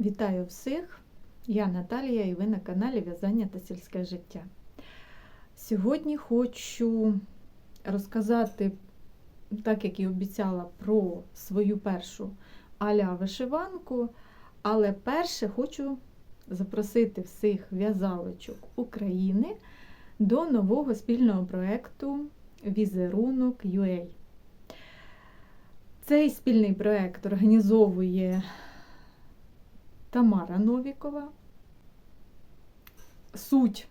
Вітаю всіх! Я Наталія і ви на каналі В'язання та сільське життя. Сьогодні хочу розказати, так як і обіцяла, про свою першу аля вишиванку, але перше хочу запросити всіх в'язалочок України до нового спільного проєкту Візерунок UA. Цей спільний проєкт організовує Тамара Новікова. Суть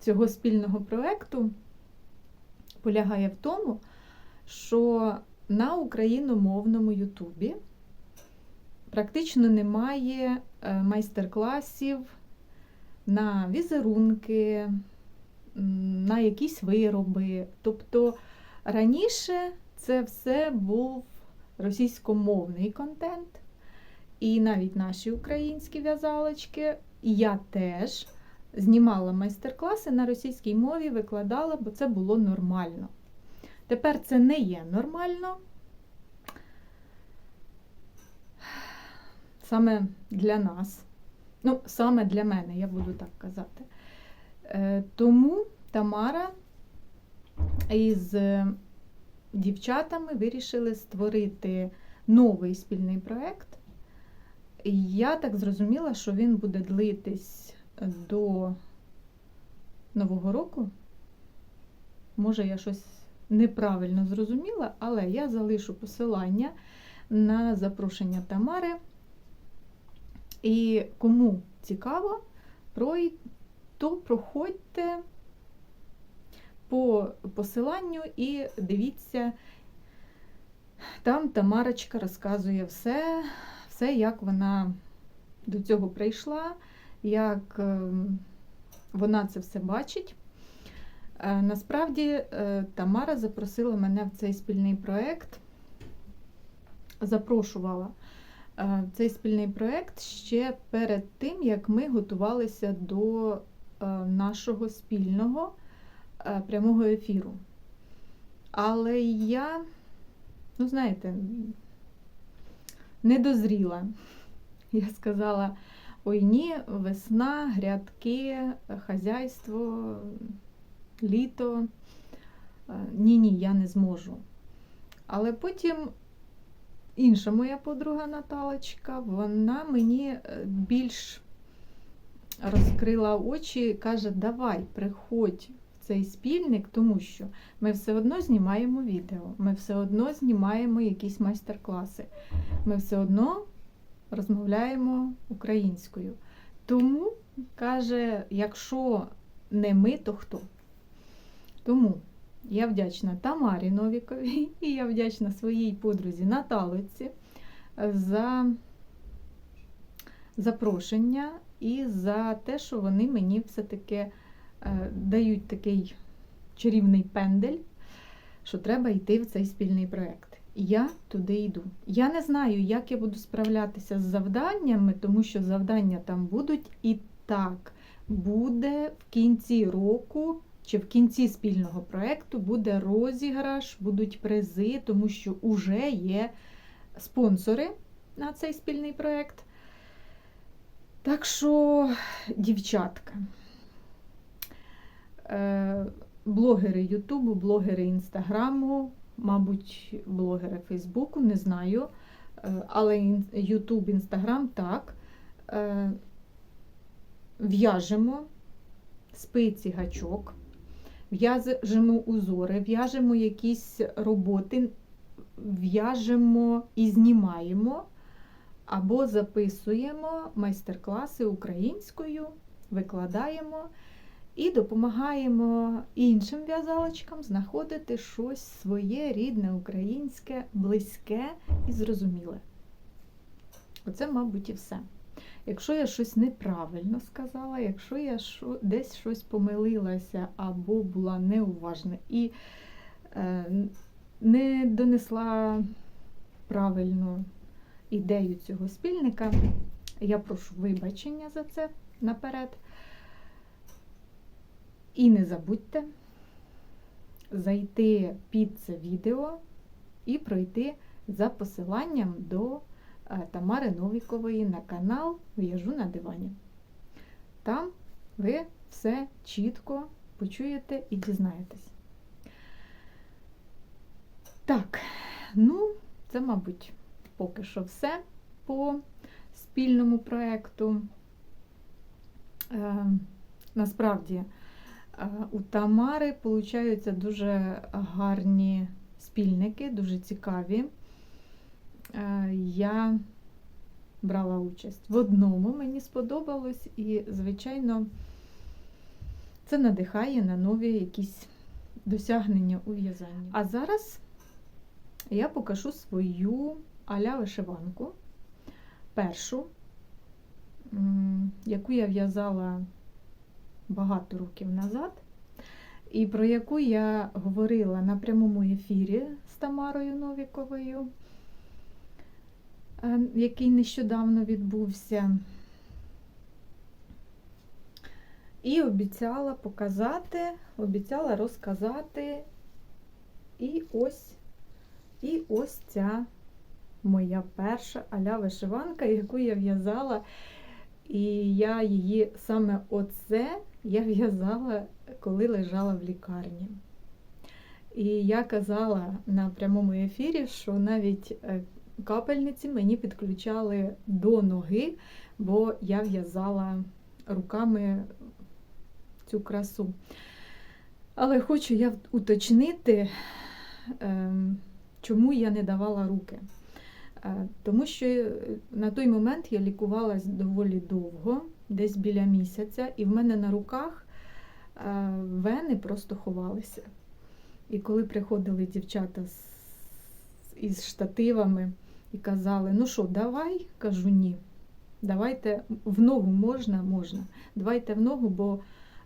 цього спільного проєкту полягає в тому, що на україномовному Ютубі практично немає е, майстер-класів на візерунки, на якісь вироби. Тобто раніше це все був російськомовний контент. І навіть наші українські в'язалочки, я теж знімала майстер-класи на російській мові, викладала, бо це було нормально. Тепер це не є нормально. Саме для нас, ну, саме для мене, я буду так казати. Е, тому Тамара із дівчатами вирішили створити новий спільний проєкт. Я так зрозуміла, що він буде длитись до Нового року. Може, я щось неправильно зрозуміла, але я залишу посилання на запрошення Тамари. І кому цікаво, то проходьте по посиланню і дивіться, там Тамарочка розказує все все, як вона до цього прийшла, як ем, вона це все бачить. Е, насправді е, Тамара запросила мене в цей спільний проєкт, запрошувала е, в цей спільний проєкт ще перед тим, як ми готувалися до нашого спільного прямого ефіру. Але я, ну, знаєте, не дозріла. Я сказала: ой ні, весна, грядки, хазяйство, літо. Ні-ні, я не зможу. Але потім інша моя подруга Наталочка, вона мені е, більш розкрила очі і каже, давай, приходь цей спільник, тому що ми все одно знімаємо відео, ми все одно знімаємо якісь майстер-класи, ми все одно розмовляємо українською. Тому, каже, якщо не ми, то хто? Тому я вдячна Тамарі Новіковій і я вдячна своїй подрузі Наталиці за запрошення і за те, що вони мені все-таки. Е, дають такий чарівний пендель, що треба йти в цей спільний проєкт. І я туди йду. Я не знаю, як я буду справлятися з завданнями, тому що завдання там будуть і так буде в кінці року. Чи в кінці спільного проєкту буде розіграш, будуть призи, тому що вже є спонсори на цей спільний проєкт. Так що, дівчатка, блогери Ютубу, блогери Інстаграму, мабуть, блогери Фейсбуку, не знаю. Е, але Ютуб, Інстаграм так. Е, в'яжемо спиці гачок, в'яжемо узори, в'яжемо якісь роботи, в'яжемо і знімаємо, або записуємо майстер-класи українською, викладаємо. І допомагаємо іншим в'язалочкам знаходити щось своє рідне, українське, близьке і зрозуміле. Оце, мабуть, і все. Якщо я щось неправильно сказала, якщо я десь щось помилилася або була неуважна і е, не донесла правильну ідею цього спільника, я прошу вибачення за це наперед. І не забудьте зайти під це відео і пройти за посиланням до е, Тамари Новікової на канал В'яжу на дивані. Там ви все чітко почуєте і дізнаєтесь. Так, ну, це, мабуть, поки що все по спільному проєкту. Е, насправді, е, у Тамари получаються дуже гарні спільники, дуже цікаві. Я брала участь в одному, мені сподобалось, і, звичайно, це надихає на нові якісь досягнення у в'язанні. А зараз я покажу свою аля вишиванку. Першу, яку я в'язала багато років назад, і про яку я говорила на прямому ефірі з Тамарою Новіковою, е, який нещодавно відбувся. І обіцяла показати, обіцяла розказати. І ось, і ось ця моя перша аля вишиванка, яку я в'язала. І я її саме оце я в'язала, коли лежала в лікарні. І я казала на прямому ефірі, що навіть е, капельниці мені підключали до ноги, бо я в'язала руками цю красу. Але хочу я уточнити, ем, чому я не давала руки. Е, Тому що е, на той момент я лікувалась доволі довго, десь біля місяця, і в мене на руках е, вени просто ховалися. І коли приходили дівчата із штативами і казали, ну що, давай, кажу ні. Давайте в ногу можна, можна. Давайте в ногу, бо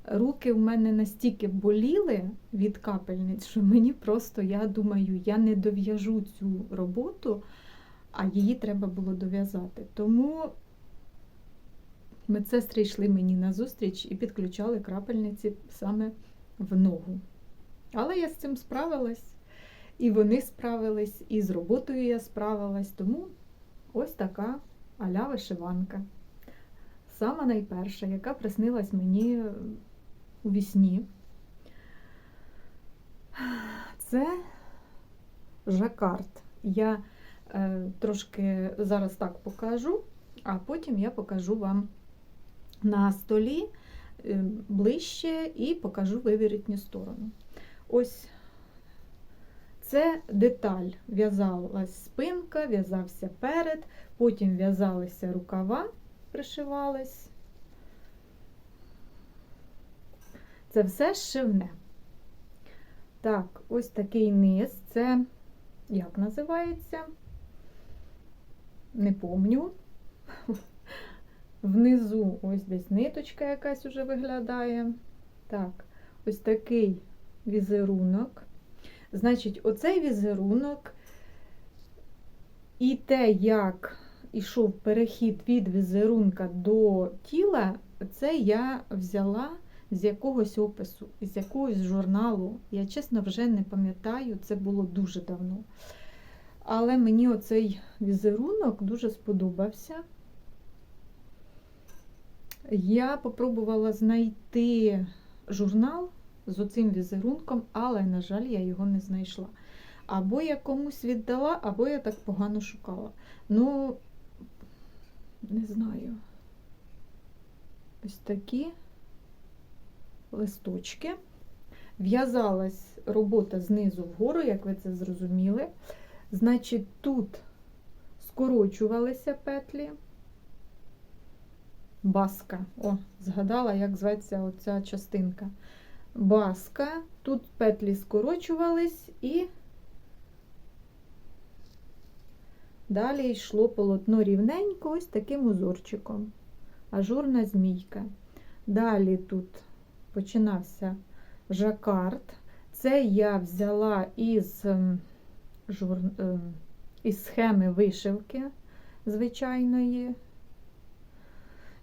руки в мене настільки боліли від капельниць, що мені просто, я думаю, я не дов'яжу цю роботу, а її треба було дов'язати. Тому медсестри йшли мені на зустріч і підключали крапельниці саме в ногу. Але я з цим справилась, і вони справились, і з роботою я справилась. Тому ось така аля вишиванка. Сама найперша, яка приснилась мені у вісні. Це жакард. Я трошки зараз так покажу, а потім я покажу вам на столі е, ближче і покажу виворітню сторону. Ось це деталь. В'язалась спинка, в'язався перед, потім в'язалися рукава, пришивались. Це все зшивне. Так, ось такий низ. Це як називається? Не помню. Внизу ось десь ниточка якась уже виглядає. Так, ось такий візерунок. Значить, оцей візерунок і те, як ішов перехід від візерунка до тіла, це я взяла з якогось опису, з якогось журналу. Я, чесно, вже не пам'ятаю, це було дуже давно. Але мені оцей візерунок дуже сподобався. Я попробувала знайти журнал з оцим візерунком, але, на жаль, я його не знайшла. Або я комусь віддала, або я так погано шукала. Ну, не знаю. Ось такі листочки. В'язалась робота знизу вгору, як ви це зрозуміли. Значить, тут скорочувалися петлі. Баска. О, згадала, як зветься оця частинка. Баска. Тут петлі скорочувались і далі йшло полотно рівненько, ось таким узорчиком. Ажурна змійка. Далі тут починався жакард. Це я взяла із, жур... із схеми вишивки звичайної.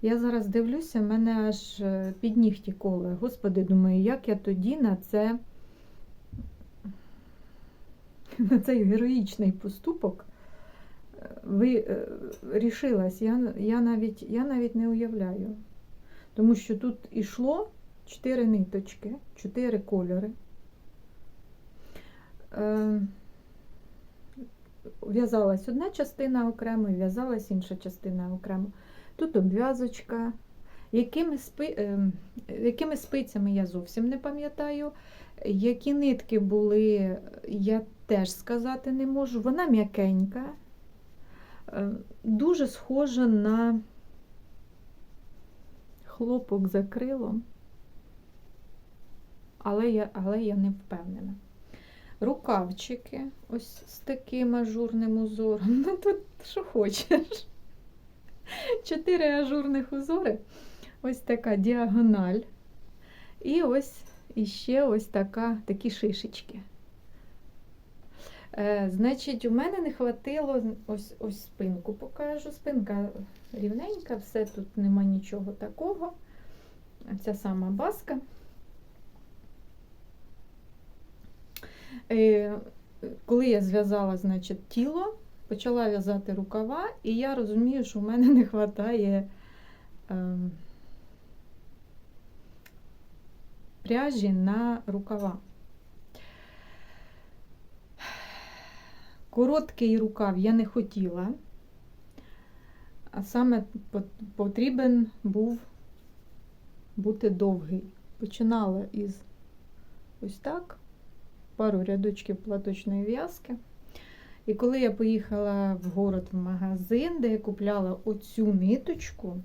Я зараз дивлюся, мене аж під нігті коле. Господи, думаю, як я тоді на це на цей героїчний поступок ви е, рішилась, я, я, навіть, я навіть не уявляю. Тому що тут ішло 4 ниточки, 4 кольори. Е, В'язалась одна частина окремо, і в'язалась інша частина окремо. Тут обв'язочка. Якими, спи, е, якими спицями я зовсім не пам'ятаю. Які нитки були, я теж сказати не можу. Вона м'якенька, е, дуже схожа на хлопок за крилом, але я, але я не впевнена. Рукавчики ось з таким ажурним узором. Ну тут що хочеш. Чотири ажурних узори. Ось така діагональ. І ось іще ось така, такі шишечки. Е, значить, у мене не хватило, ось, ось спинку покажу. Спинка рівненька, все тут нема нічого такого. Ця сама баска. Коли я зв'язала, значить, тіло, почала в'язати рукава, і я розумію, що в мене не вистачає е, пряжі на рукава. Короткий рукав я не хотіла, а саме потрібен був бути довгий. Починала із ось так, пару рядочків платочної в'язки. І коли я поїхала в город в магазин, де я купляла оцю ниточку,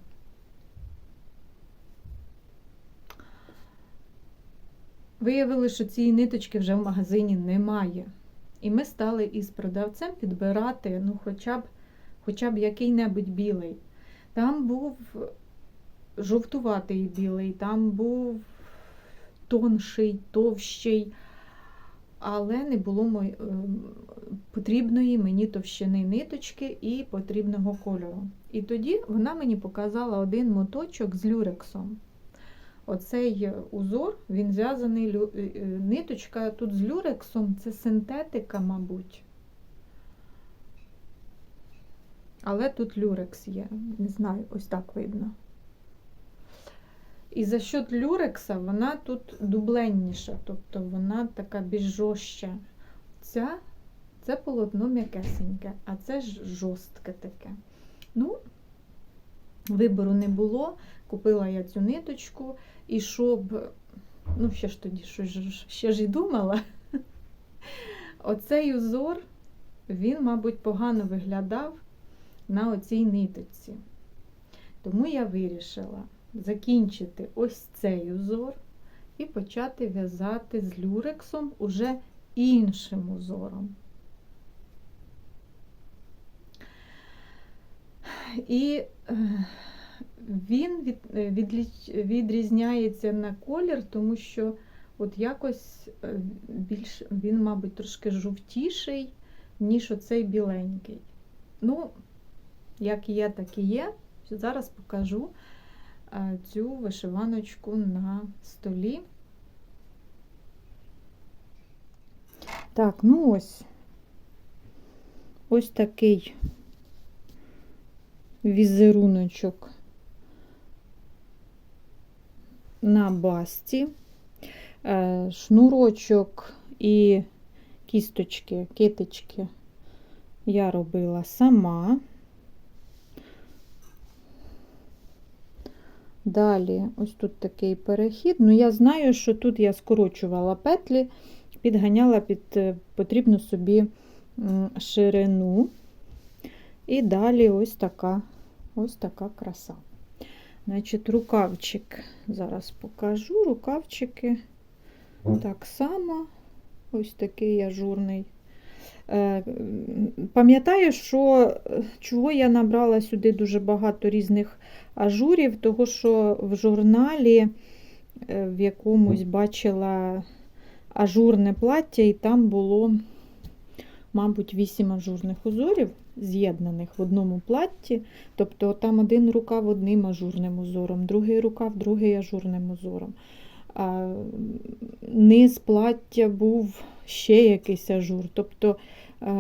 виявили, що цієї ниточки вже в магазині немає. І ми стали із продавцем підбирати ну, хоча б хоча б який-небудь білий. Там був жовтуватий білий, там був тонший, товщий, але не було мої, потрібної мені товщини ниточки і потрібного кольору. І тоді вона мені показала один моточок з люрексом. Оцей узор, він зв'язаний ниточка тут з люрексом, це синтетика, мабуть. Але тут люрекс є, не знаю, ось так видно. І за счет люрекса вона тут дубленніша, тобто вона така більш жорстча. Ця, це полотно м'якесеньке, а це ж жорстке таке. Ну, вибору не було. Купила я цю ниточку, і щоб, ну, ще ж тоді щось ще ж і думала, оцей узор, він, мабуть, погано виглядав на оцій ниточці. Тому я вирішила закінчити ось цей узор і почати в'язати з люрексом уже іншим узором. І е, він від, відрізняється на колір, тому що от якось е, більш, він, мабуть, трошки жовтіший, ніж оцей біленький. Ну, як є, так і є. Зараз покажу е, цю вишиваночку на столі. Так, ну ось ось такий візеруночок на басті, е, шнурочок і кісточки, киточки я робила сама. Далі, ось тут такий перехід. Ну, я знаю, що тут я скорочувала петлі, підганяла під е, потрібну собі ширину. І далі ось така ось така краса. Значить, рукавчик, зараз покажу рукавчики так само, ось такий ажурний. Е, пам'ятаю, що чого я набрала сюди дуже багато різних ажурів, того що в журналі е, в якомусь бачила ажурне плаття, і там було, мабуть, 8 ажурних узорів з'єднаних в одному платті. Тобто там один рукав одним ажурним узором, другий рукав другий ажурним узором. Низ плаття був ще якийсь ажур. Тобто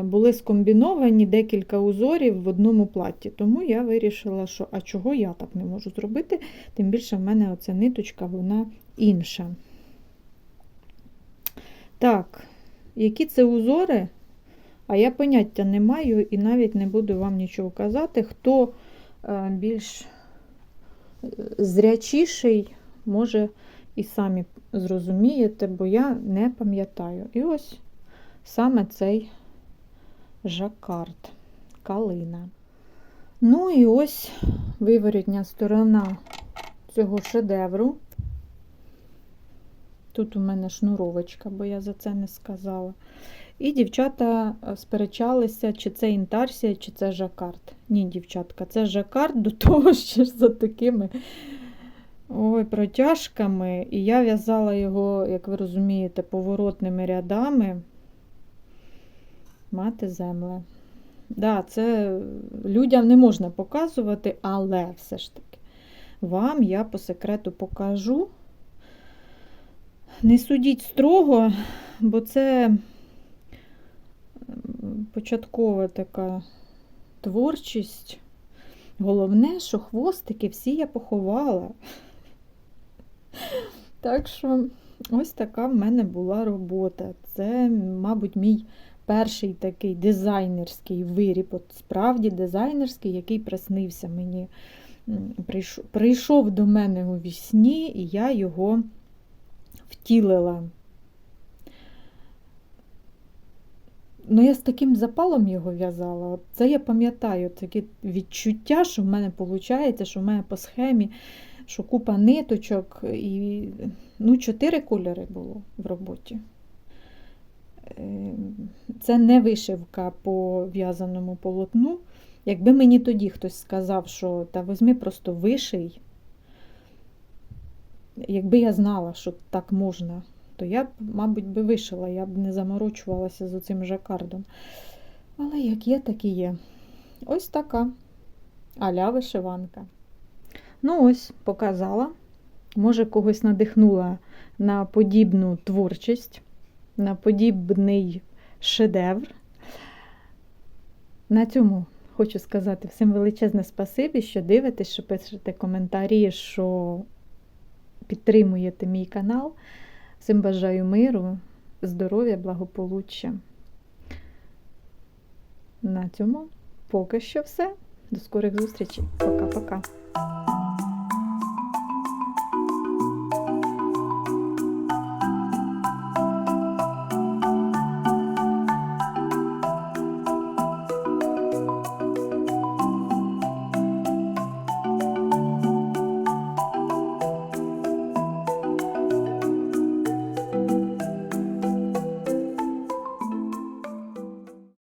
були скомбіновані декілька узорів в одному платі. Тому я вирішила, що а чого я так не можу зробити, тим більше в мене оця ниточка, вона інша. Так, які це узори? А я поняття не маю і навіть не буду вам нічого казати. Хто е, більш е, зрячіший, може і самі зрозумієте, бо я не пам'ятаю. І ось саме цей жакард, калина. Ну і ось виворітня сторона цього шедевру. Тут у мене шнуровочка, бо я за це не сказала. І дівчата е, сперечалися, чи це інтарсія, чи це жакард. Ні, дівчатка, це жакард до того, що за такими ой, протяжками. І я в'язала його, як ви розумієте, поворотними рядами. Мати земле. Да, це людям не можна показувати, але все ж таки вам я по секрету покажу. Не судіть строго, бо це початкова така творчість. Головне, що хвостики всі я поховала. Так що ось така в мене була робота. Це, мабуть, мій перший такий дизайнерський виріб, от справді дизайнерський, який приснився мені. Прийшов, до мене у вісні, і я його втілила. Ну, я з таким запалом його в'язала. Це я пам'ятаю, таке відчуття, що в мене виходить, що в мене по схемі, що купа ниточок, і ну, чотири кольори було в роботі. Е, Це не вишивка по в'язаному полотну. Якби мені тоді хтось сказав, що та візьми просто виший, якби я знала, що так можна, то я б, мабуть, би вишила, я б не заморочувалася з цим жакардом. Але як є, так і є. Ось така аля вишиванка. Ну, ось, показала. Може, когось надихнула на подібну творчість, на подібний шедевр. На цьому хочу сказати всім величезне спасибі, що дивитесь, що пишете коментарі, що підтримуєте мій канал. Всім бажаю миру, здоров'я, благополуччя. На цьому поки що все. До скорих зустрічей. Пока-пока.